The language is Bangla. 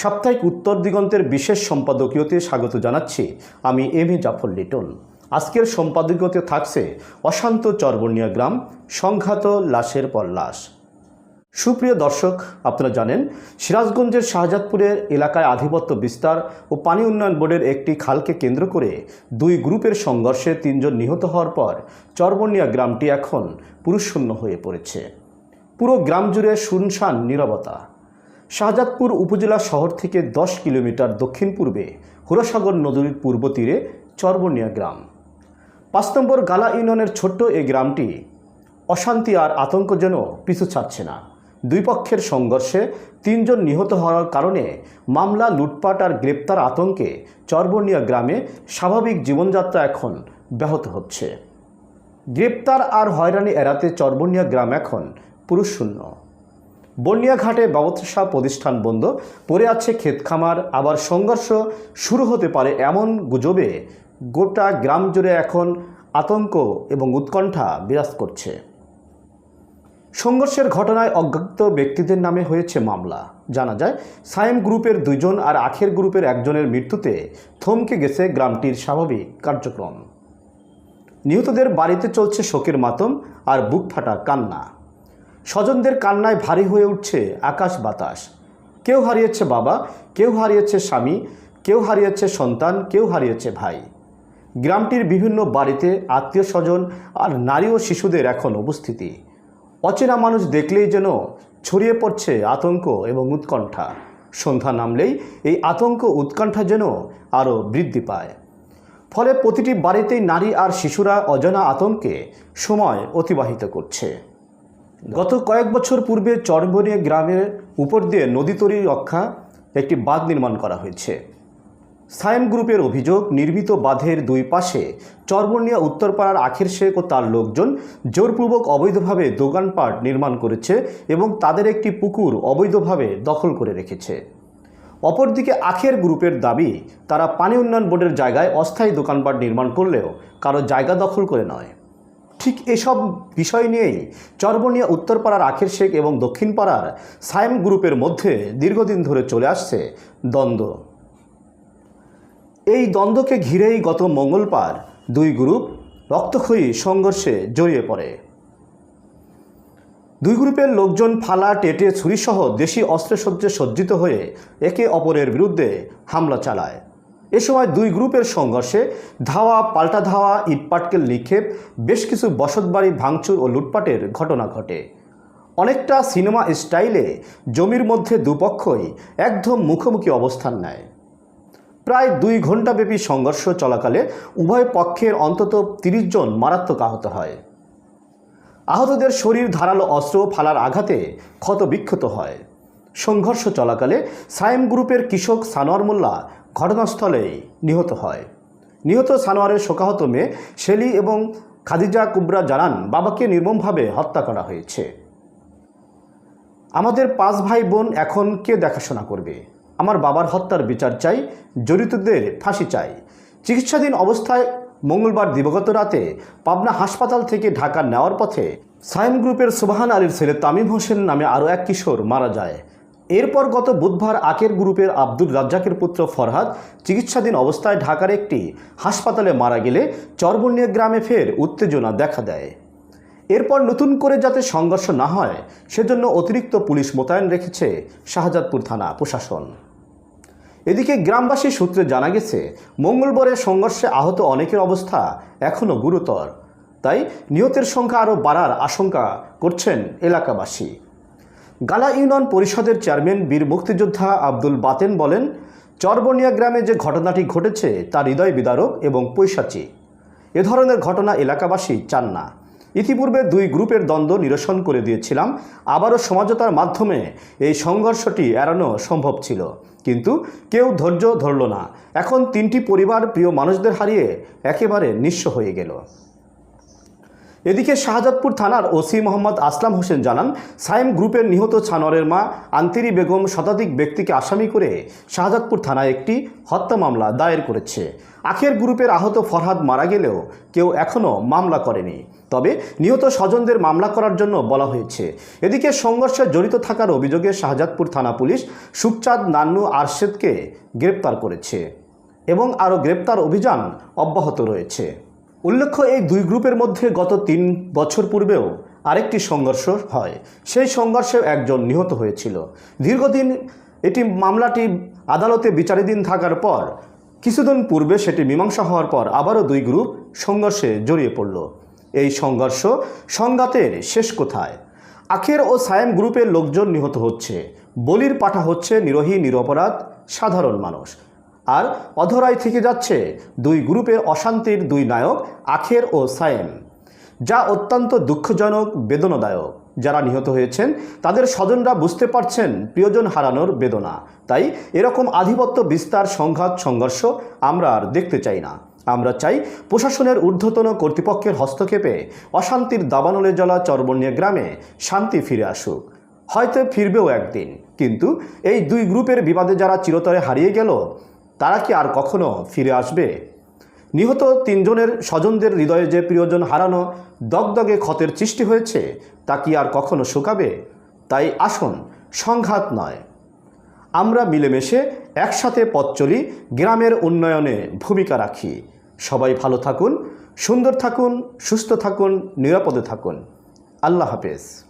সাপ্তাহিক উত্তর দিগন্তের বিশেষ সম্পাদকীয়তে স্বাগত জানাচ্ছি আমি এম এ জাফর লিটন। আজকের সম্পাদকীয়তে থাকছে অশান্ত চরবর্ণিয়া গ্রাম, সংঘাত লাশের পর লাশ সুপ্রিয় দর্শক, আপনারা জানেন, সিরাজগঞ্জের শাহজাদপুরের এলাকায় আধিপত্য বিস্তার ও পানি উন্নয়ন বোর্ডের একটি খালকে কেন্দ্র করে দুই গ্রুপের সংঘর্ষে তিনজন নিহত হওয়ার পর চরবর্ণিয়া গ্রামটি এখন পুরুষশূন্য হয়ে পড়েছে। পুরো গ্রাম জুড়ে শুনশান, নীরবতা। শাহজাদপুর উপজেলা শহর থেকে দশ কিলোমিটার দক্ষিণ পূর্বে হুরসাগর নদীর পূর্ব তীরে চরবর্ণিয়া গ্রাম। পাঁচ নম্বর গালা ইউনিয়নের ছোট্ট এই গ্রামটি অশান্তি আর আতঙ্ক যেন পিছু ছাড়ছে না। দুই পক্ষের সংঘর্ষে তিনজন নিহত হওয়ার কারণে মামলা, লুটপাট আর গ্রেপ্তার আতঙ্কে চরবর্ণিয়া গ্রামে স্বাভাবিক জীবনযাত্রা এখন ব্যাহত হচ্ছে। গ্রেপ্তার আর হয়রানি এড়াতে চরবর্ণিয়া গ্রাম এখন পুরুষশূন্য বন্যাঘাটে ব্যবসা প্রতিষ্ঠান বন্ধ। পড়ে আছে ক্ষেত খামার। আবার সংঘর্ষ শুরু হতে পারে এমন গুজবে। গোটা গ্রাম জুড়ে এখন আতঙ্ক এবং উৎকণ্ঠা বিরাজ করছে। সংঘর্ষের ঘটনায় অজ্ঞাত ব্যক্তিদের নামে হয়েছে মামলা। জানা যায়, সায়েম গ্রুপের দুইজন আর আখের গ্রুপের একজনের মৃত্যুতে থমকে গেছে গ্রামটির স্বাভাবিক কার্যক্রম। নিহতদের বাড়িতে চলছে শোকের মাতম আর বুক ফাটা কান্না। স্বজনদের কান্নায় ভারী হয়ে উঠছে আকাশ বাতাস। কেউ হারিয়েছে বাবা, কেউ হারিয়েছে স্বামী, কেউ হারিয়েছে সন্তান, কেউ হারিয়েছে ভাই। গ্রামটির বিভিন্ন বাড়িতে আত্মীয় স্বজন আর নারী ও শিশুদের এখন উপস্থিতি অচেনা মানুষ দেখলেই যেন ছড়িয়ে পড়ছে আতঙ্ক এবং উৎকণ্ঠা। সন্ধ্যা নামলেই এই আতঙ্ক উৎকণ্ঠা যেন আরও বৃদ্ধি পায়। ফলে প্রতিটি বাড়িতেই নারী আর শিশুরা অজানা আতঙ্কে সময় অতিবাহিত করছে। গত কয়েক বছর পূর্বে চরবনিয়া গ্রামের উপর দিয়ে নদী তরী রক্ষা একটি বাঁধ নির্মাণ করা হয়েছে। সায়েম গ্রুপের অভিযোগ, নির্মিত বাঁধের দুই পাশে চরবর্ণিয়া উত্তরপাড়ার আখের শেখ ও তার লোকজন জোরপূর্বক অবৈধভাবে দোকানপাট নির্মাণ করেছে এবং তাদের একটি পুকুর অবৈধভাবে দখল করে রেখেছে। অপরদিকে আখের গ্রুপের দাবি, তারা পানি উন্নয়ন বোর্ডের জায়গায় অস্থায়ী দোকানপাট নির্মাণ করলেও কারও জায়গা দখল করে নয়। ঠিক এসব বিষয় নিয়েই চরবনিয়া উত্তরপাড়ার আখের শেখ এবং দক্ষিণ পাড়ার সায়েম গ্রুপের মধ্যে দীর্ঘদিন ধরে চলে আসছে দ্বন্দ্ব। এই দ্বন্দ্বকে ঘিরেই গত মঙ্গলবার দুই গ্রুপ রক্তক্ষয়ী সংঘর্ষে জড়িয়ে পড়ে। দুই গ্রুপের লোকজন ফালা, টেটে, ছুরিসহ দেশি অস্ত্রসজ্জে সজ্জিত হয়ে একে অপরের বিরুদ্ধে হামলা চালায়। এ সময় দুই গ্রুপের সংঘর্ষে ধাওয়া, পাল্টা ধাওয়া, ইটপাটকেল নিক্ষেপ, বেশ কিছু বসতবাড়ি ভাঙচুর ও লুটপাটের ঘটনা ঘটে। অনেকটা সিনেমা স্টাইলে জমির মধ্যে দুপক্ষই একদম মুখোমুখি অবস্থান নেয়। প্রায় দুই ঘণ্টাব্যাপী সংঘর্ষ চলাকালে উভয় পক্ষের অন্তত তিরিশ জন মারাত্মক আহত হয়। আহতদের শরীর ধারালো অস্ত্র ফালার আঘাতে ক্ষতবিক্ষত হয়। সংঘর্ষ চলাকালে সায়েম গ্রুপের কৃষক সানোয়ার মোল্লা ঘটনাস্থলেই নিহত হয়। নিহত সানোয়ারের শোকাহত মেয়ে শেলি এবং খাদিজা কুবরা জানান, বাবাকে নির্মমভাবে হত্যা করা হয়েছে। আমাদের পাঁচ ভাই বোন, এখন কে দেখাশোনা করবে? আমার বাবার হত্যার বিচার চাই, জড়িতদের ফাঁসি চাই। চিকিৎসাধীন অবস্থায় মঙ্গলবার দিবগত রাতে পাবনা হাসপাতাল থেকে ঢাকা নেওয়ার পথে সায়েম গ্রুপের সুবাহান আলীর ছেলে তামিম হোসেন নামে আরও এক কিশোর মারা যায়। এরপর গত বুধবার আকের গ্রুপের আব্দুল রাজ্জাকের পুত্র ফরহাদ চিকিৎসাধীন অবস্থায় ঢাকার একটি হাসপাতালে মারা গেলে চরবর্ণিয়া গ্রামে ফের উত্তেজনা দেখা দেয়। এরপর নতুন করে যাতে সংঘর্ষ না হয়, সেজন্য অতিরিক্ত পুলিশ মোতায়েন রেখেছে শাহজাদপুর থানা প্রশাসন। এদিকে গ্রামবাসী সূত্রে জানা গেছে মঙ্গলবারের সংঘর্ষে আহত অনেকের অবস্থা এখনও গুরুতর। তাই নিহতের সংখ্যা আরও বাড়ার আশঙ্কা করছেন এলাকাবাসী। গালা ইউনিয়ন পরিষদের চেয়ারম্যান বীর মুক্তিযোদ্ধা আব্দুল বাতেন বলেন, চরবনিয়া গ্রামে যে ঘটনাটি ঘটেছে তা হৃদয় বিদারক এবং পৈশাচী এ ধরনের ঘটনা এলাকাবাসী চান না। ইতিপূর্বে দুই গ্রুপের দ্বন্দ্ব নিরসন করে দিয়েছিলাম, আবারও সমাজতার মাধ্যমে এই সংঘর্ষটি এড়ানো সম্ভব ছিল। কিন্তু কেউ ধৈর্য ধরল না। এখন তিনটি পরিবার প্রিয় মানুষদের হারিয়ে একেবারে নিঃস্ব হয়ে গেল। এদিকে শাহজাদপুর থানার ওসি মোহাম্মদ আসলাম হোসেন জানান সায়েম গ্রুপের নিহত ছানোয়ারের মা আন্তিরি বেগম শতাধিক ব্যক্তিকে আসামি করে শাহজাদপুর থানায় একটি হত্যা মামলা দায়ের করেছে। আখের গ্রুপের আহত ফরহাদ মারা গেলেও কেউ এখনও মামলা করেনি। তবে নিহত স্বজনদের মামলা করার জন্য বলা হয়েছে। এদিকে সংঘর্ষে জড়িত থাকার অভিযোগে শাহজাদপুর থানা পুলিশ সুখচাঁদ, নান্নু, আরশেদকে গ্রেপ্তার করেছে এবং আরও গ্রেপ্তার অভিযান অব্যাহত রয়েছে। উল্লেখ্য, এই দুই গ্রুপের মধ্যে গত তিন বছর পূর্বেও আরেকটি সংঘর্ষ হয়। সেই সংঘর্ষে একজন নিহত হয়েছিল। দীর্ঘদিন এটি মামলাটি আদালতে বিচারাধীন থাকার পর, কিছুদিন পূর্বে সেটি মীমাংসা হওয়ার পর আবারও দুই গ্রুপ সংঘর্ষে জড়িয়ে পড়ল। এই সংঘর্ষ সংঘাতের শেষ কোথায়? আখের ও সায়েম গ্রুপের লোকজন নিহত হচ্ছে। বলির পাঠা হচ্ছে নিরোহী, নিরপরাধ, সাধারণ মানুষ। আর অধরাই থেকে যাচ্ছে দুই গ্রুপের অশান্তির দুই নায়ক আখের ও সায়েম, যা অত্যন্ত দুঃখজনক, বেদনাদায়ক। যারা নিহত হয়েছেন, তাদের স্বজনরা বুঝতে পারছেন প্রিয়জন হারানোর বেদনা। তাই এরকম আধিপত্য বিস্তার, সংঘাত, সংঘর্ষ আমরা আর দেখতে চাই না। আমরা চাই প্রশাসনের ঊর্ধ্বতন কর্তৃপক্ষের হস্তক্ষেপে অশান্তির দাবানলে জ্বলা চরবন্যা গ্রামে শান্তি ফিরে আসুক। হয়তো ফিরবেও একদিন, কিন্তু এই দুই গ্রুপের বিবাদে যারা চিরতরে হারিয়ে গেল তারা কি আর কখনো ফিরে আসবে? নিহত তিনজনের স্বজনদের হৃদয়ে যে প্রিয়জন হারানো দগদগে ক্ষতের সৃষ্টি হয়েছে, তা কি আর কখনো শুকাবে? তাই আসুন, সংঘাত নয়। আমরা মিলেমিশে একসাথে পথ চলি, গ্রামের উন্নয়নে ভূমিকা রাখি। সবাই ভালো থাকুন, সুন্দর থাকুন, সুস্থ থাকুন, নিরাপদে থাকুন। আল্লাহ হাফেজ।